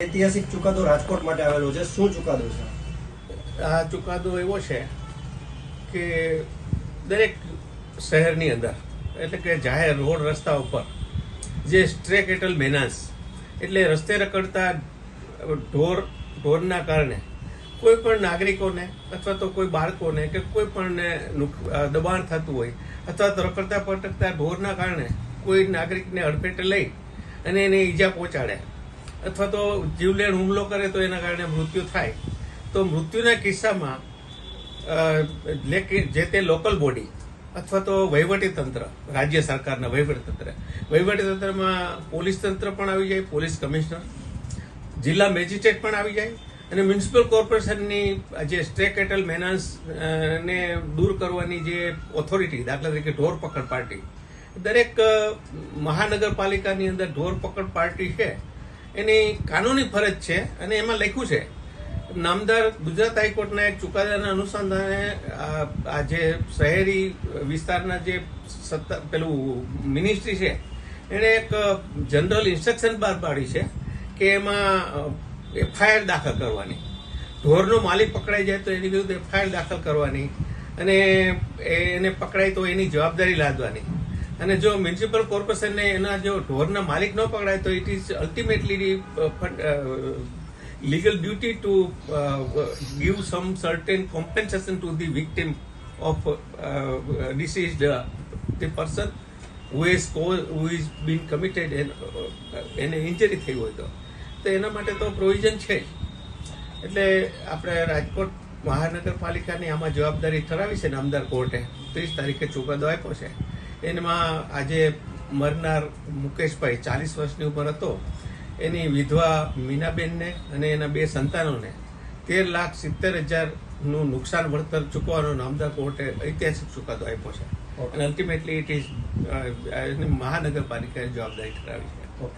ઐતિહાસિક ચુકાદો રાજકોટ માટે આવેલો છે. શું ચુકાદો છે? આ ચુકાદો એવો છે કે દરેક શહેરની અંદર, એટલે કે જાહેર રોડ રસ્તા ઉપર, જે સ્ટ્રે કેટલ મેનાન્સ એટલે રસ્તે રખડતા ઢોર, ઢોરના કારણે કોઈ પણ નાગરિકોને અથવા તો કોઈ બાળકોને કે કોઈ પણને દબાણ થતું હોય અથવા તો રખડતા પટકતા ઢોરના કારણે કોઈ નાગરિકને અડફેટે લઈ અને એને ઈજા પહોંચાડે. અથવા તો જીવલેણ હુમલો કરે તો એના કારણે મૃત્યુ થાય. તો મૃત્યુના કિસ્સામાં જે તે લોકલ બોડી અથવા તો વહીવટી તંત્ર, રાજ્ય સરકારના વહીવટી તંત્ર. વહીવટી તંત્રમાં પોલીસ તંત્ર પણ આવી જાય, પોલીસ કમિશનર. જિલ્લા મેજિસ્ટ્રેટ પણ આવી જાય અને મ્યુનિસિપલ કોર્પોરેશનની જે સ્ટ્રે કેટલ મેનાન્સ ને દૂર કરવાની જે ઓથોરિટી દાખલા તરીકે ઢોર પકડ પાર્ટી. દરેક મહાનગરપાલિકાની અંદર ઢોર પકડ પાર્ટી છે. એની કાનૂની ફરજ છે અને એમાં લખ્યું છે, નામદાર ગુજરાત હાઈકોર્ટના એક ચુકાદાના અનુસંધાને, આ જે શહેરી વિસ્તારના જે સત્તા પેલું મિનિસ્ટ્રી છે, એણે એક જનરલ ઇન્સ્ટ્રક્શન બહાર પાડી છે કે એમાં એફઆઈઆર દાખલ કરવાની. ઢોરનો માલિક પકડાઈ જાય તો એની વિરુદ્ધ એફઆઈઆર દાખલ કરવાની અને એને પકડાય તો એની જવાબદારી લાદવાની. અને જો મ્યુનિસિપલ કોર્પોરેશનને એના જો ઢોરના માલિક ન પકડાય તો it is ultimately legal duty to give some certain compensation to the victim of disease uh, person who is the who is been committed એને ઇન્જરી થઈ હોય તો. તો એના માટે તો પ્રોવિઝન છે એટલે આપણે રાજકોટ મહાનગરપાલિકાની આમાં જવાબદારી ઠરાવી છે નામદાર કોર્ટે. ત્રીસ તારીખે ચુકાદો આપ્યો છે. એમાં આજે મરનાર મુકેશભાઈ ચાલીસ વર્ષની ઉંમર હતો. એની વિધવા મીનાબેનને અને એના બે સંતાનોને તેર લાખ સિત્તેર હજારનું નુકસાન વળતર ચૂકવાનો નામદાર કોર્ટે ઐતિહાસિક ચુકાદો આપ્યો છે. અને અલ્ટિમેટલી ઇટ ઇઝ મહાનગરપાલિકાએ જવાબદારી ઠરાવી છે. ઓકે